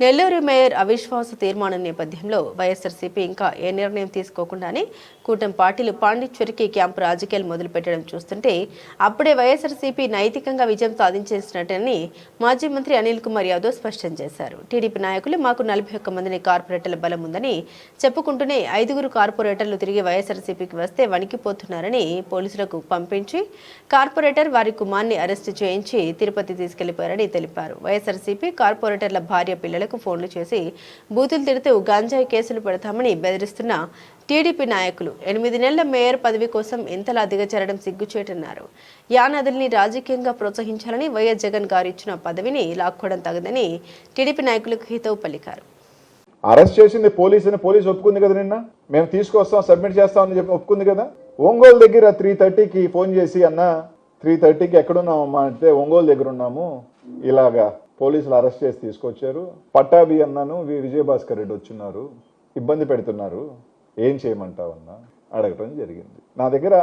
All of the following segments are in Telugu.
నెల్లూరు మేయర్ అవిశ్వాస తీర్మానం నేపథ్యంలో వైఎస్ఆర్సీపీ ఇంకా ఏ నిర్ణయం తీసుకోకుండానే కూటమి పార్టీలు పాండిచ్చేరికి క్యాంపు రాజకీయాలు మొదలుపెట్టడం చూస్తుంటే అప్పుడే వైఎస్ఆర్సీపీ నైతికంగా విజయం సాధించేసినట్టని మాజీ మంత్రి అనిల్ కుమార్ యాదవ్ స్పష్టం చేశారు. టీడీపీ నాయకులు మాకు నలభై ఒక్క మందిని కార్పొరేటర్ల బలం ఉందని చెప్పుకుంటూనే ఐదుగురు కార్పొరేటర్లు తిరిగి వైఎస్ఆర్సీపీకి వస్తే వణికిపోతున్నారని పోలీసులకు పంపించి కార్పొరేటర్ వారి కుమార్ని అరెస్టు చేయించి తిరుపతి తీసుకెళ్ళిపోయారని తెలిపారు. వైఎస్ఆర్సీపీ కార్పొరేటర్ల భార్య పిల్లలకు ఫోన్లు చేసి బూతులు తిడితే గంజాయి కేసులు పెడతామని బెదిరిస్తున్న టీడీపీ నాయకులు. ఎనిమిది నెలల మేయర్ పదవి కోసం ఇంతలా దిగజారడం సిగ్గుచేటన్నారు. యానదుల్ని రాజకీయంగా ప్రోత్సహించాలని వైఎస్ జగన్ గారు ఇచ్చిన పదవిని లాక్కోవడం తగదని టీడీపీ నాయకులకు హితవు పలికారు. అరెస్ట్ చేసింది పోలీసుని పోలీసు ఒప్పుకుంది కదా నిన్న? మేము తీసుకొస్తాం సబ్మిట్ చేస్తామని చెప్పి ఒప్పుకుంది కదా? ఒంగోలు దగ్గర త్రీ థర్టీకి ఫోన్ చేసి అన్న త్రీ థర్టీకి ఎక్కడున్నామమ్మా అంటే ఒంగోలు దగ్గర ఉన్నాము. ఇలాగా. పోలీసులు అరెస్ట్ చేసి తీసుకొచ్చారు. పట్టాభి అన్నాను వి. విజయభాస్కర్ రెడ్డి వచ్చిన్నారు ఇబ్బంది పెడుతున్నారు. ఏం చేయమంటావన్నా? అడగటం జరిగింది. నా దగ్గర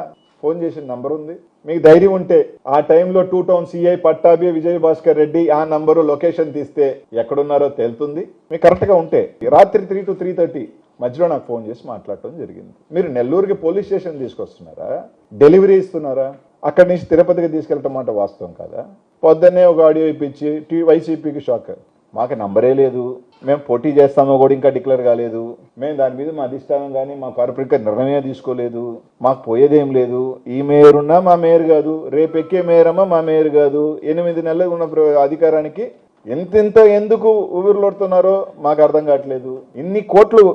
ఫోన్ చేసిన నంబర్ ఉంది. మీకు ధైర్యం ఉంటే ఆ టైంలో two town CI Pattabhi Vijayabhaskar Reddy ఆ నంబరు లొకేషన్ తీస్తే ఎక్కడున్నారో తేలుతుంది. మీకు కరెక్ట్గా ఉంటే రాత్రి త్రీ టు త్రీ థర్టీ మధ్యలో నాకు ఫోన్ చేసి మాట్లాడటం జరిగింది. మీరు నెల్లూరుకి పోలీస్ స్టేషన్ తీసుకొస్తున్నారా? డెలివరీ ఇస్తున్నారా? అక్కడి నుంచి తిరుపతికి తీసుకెళ్ళటం మాట వాస్తవం కదా? పొద్దున్నే ఒక ఆడియో ఇప్పించి టీ వైసీపీకి షాక్. మాకు నంబరే లేదు. మేము పోటీ చేస్తామో కూడా ఇంకా డిక్లేర్ కాలేదు. మేము దాని మీద మా అధిష్టానం కానీ మా కార్పొరేట్ నిర్ణయమే తీసుకోలేదు. మాకు పోయేదేం లేదు. ఈ మేయర్ ఉన్నా మా మేయర్ కాదు. రేపు ఎక్కే మేయర్ అమ్మా మా మేయర్ కాదు. ఎనిమిది నెలలు ఉన్న అధికారానికి ఎంతెంత ఎందుకు ఊపిరిలోడుతున్నారో మాకు అర్థం కావట్లేదు. ఇన్ని కోట్లు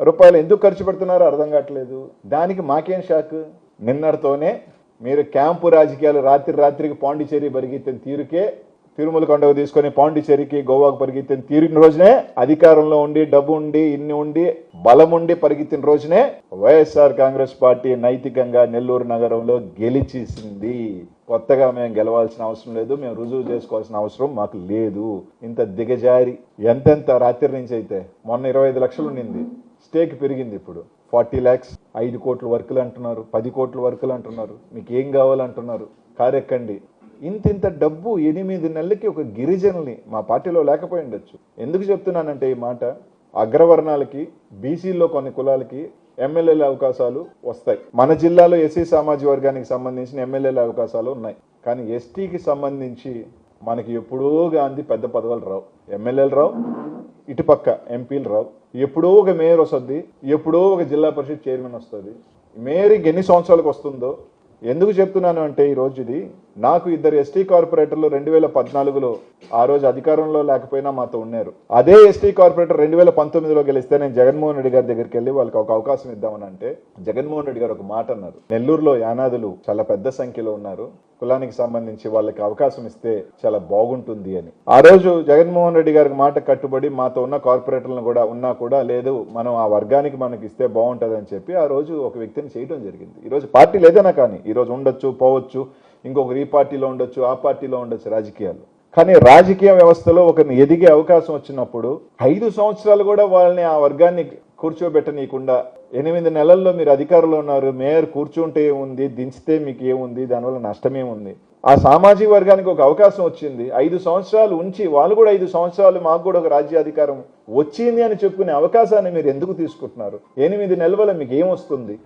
రూపాయలు ఎందుకు ఖర్చు పెడుతున్నారో అర్థం కావట్లేదు. దానికి మాకేం షాక్? నిన్నటితోనే మీరు క్యాంపు రాజకీయాలు రాత్రి రాత్రికి పాండిచేరి పరిగెత్తిన తీరుకే తిరుమల కొండకు తీసుకొని పాండిచేరికి గోవాకు పరిగెత్తిన తీరిన రోజునే అధికారంలో ఉండి డబ్బు ఉండి ఇన్ని ఉండి బలం ఉండి పరిగెత్తిన రోజునే వైఎస్ఆర్ కాంగ్రెస్ పార్టీ నైతికంగా నెల్లూరు నగరంలో గెలిచేసింది. కొత్తగా మేము గెలవాల్సిన అవసరం లేదు మేము రుజువు చేసుకోవాల్సిన అవసరం మాకు లేదు. ఇంత దిగజారి ఎంతెంత రాత్రి నుంచి అయితే మొన్న ఇరవై ఐదు లక్షలు ఉండింది. స్టేక్ పెరిగింది ఇప్పుడు. ఫార్టీ ల్యాక్స్ ఐదు కోట్ల వర్కులు అంటున్నారు పది కోట్ల వర్కులు అంటున్నారు మీకు ఏం కావాలంటున్నారు? కారెక్కండి. ఇంత ఇంత డబ్బు ఎనిమిది నెలలకి ఒక గిరిజనుల్ని మా పార్టీలో లేకపోయి ఉండొచ్చు. ఎందుకు చెప్తున్నానంటే ఈ మాట? అగ్రవర్ణాలకి బీసీల్లో కొన్ని కులాలకి ఎమ్మెల్యేల అవకాశాలు వస్తాయి. మన జిల్లాలో ఎస్సీ సామాజిక వర్గానికి సంబంధించిన ఎమ్మెల్యేల అవకాశాలు ఉన్నాయి. కానీ ఎస్టీకి సంబంధించి మనకి ఎప్పుడో గాంధీ పెద్ద పదవులు రావు. ఎమ్మెల్యేలు రావు ఇటుపక్క ఎంపీలు రావు. ఎప్పుడో ఒక మేయర్ వస్తుంది ఎప్పుడో ఒక జిల్లా పరిషత్ చైర్మన్ వస్తుంది. మేయర్కి ఎన్ని సంవత్సరాలకు వస్తుందో ఎందుకు చెప్తున్నాను అంటే ఈ రోజు ఇది నాకు ఇద్దరు ఎస్టీ కార్పొరేటర్లు రెండు వేల పద్నాలుగులో ఆ రోజు అధికారంలో లేకపోయినా మాతో ఉన్నారు. అదే ఎస్టీ కార్పొరేటర్ రెండు వేల పంతొమ్మిదిలో గెలిస్తే నేను జగన్మోహన్ రెడ్డి గారి దగ్గరికి వెళ్ళి వాళ్ళకి ఒక అవకాశం ఇద్దామని అంటే జగన్మోహన్ రెడ్డి గారు ఒక మాట అన్నారు. నెల్లూరులో యానాదులు చాలా పెద్ద సంఖ్యలో ఉన్నారు. కులానికి సంబంధించి వాళ్ళకి అవకాశం ఇస్తే చాలా బాగుంటుంది అని. ఆ రోజు జగన్మోహన్ రెడ్డి గారికి మాట కట్టుబడి మాతో ఉన్న కార్పొరేటర్లను కూడా ఉన్నా కూడా లేదు మనం ఆ వర్గానికి మనకి ఇస్తే బాగుంటుంది అని చెప్పి ఆ రోజు ఒక వ్యక్తిని చేయడం జరిగింది. ఈరోజు పార్టీ పార్టీలు ఏదైనా కానీ ఈరోజు ఉండొచ్చు పోవచ్చు ఇంకొకరు ఈ పార్టీలో ఉండొచ్చు ఆ పార్టీలో ఉండొచ్చు రాజకీయాలు. కానీ రాజకీయ వ్యవస్థలో ఒకరిని ఎదిగే అవకాశం వచ్చినప్పుడు ఐదు సంవత్సరాలు కూడా వాళ్ళని ఆ వర్గాన్ని కూర్చోబెట్టనీయకుండా ఎనిమిది నెలల్లో మీరు అధికారంలో ఉన్నారు మేయర్ కూర్చుంటే ఏముంది దించితే మీకు ఏముంది దానివల్ల నష్టమేముంది ఆ సామాజిక వర్గానికి ఒక అవకాశం వచ్చింది. ఐదు సంవత్సరాలు ఉంచి వాళ్ళు కూడా ఐదు సంవత్సరాలు మాకు కూడా ఒక రాజ్యాధికారం వచ్చింది అని చెప్పుకునే అవకాశాన్ని మీరు ఎందుకు తీసుకుంటున్నారు? ఎనిమిది నెలల మీకు ఏమొస్తుంది?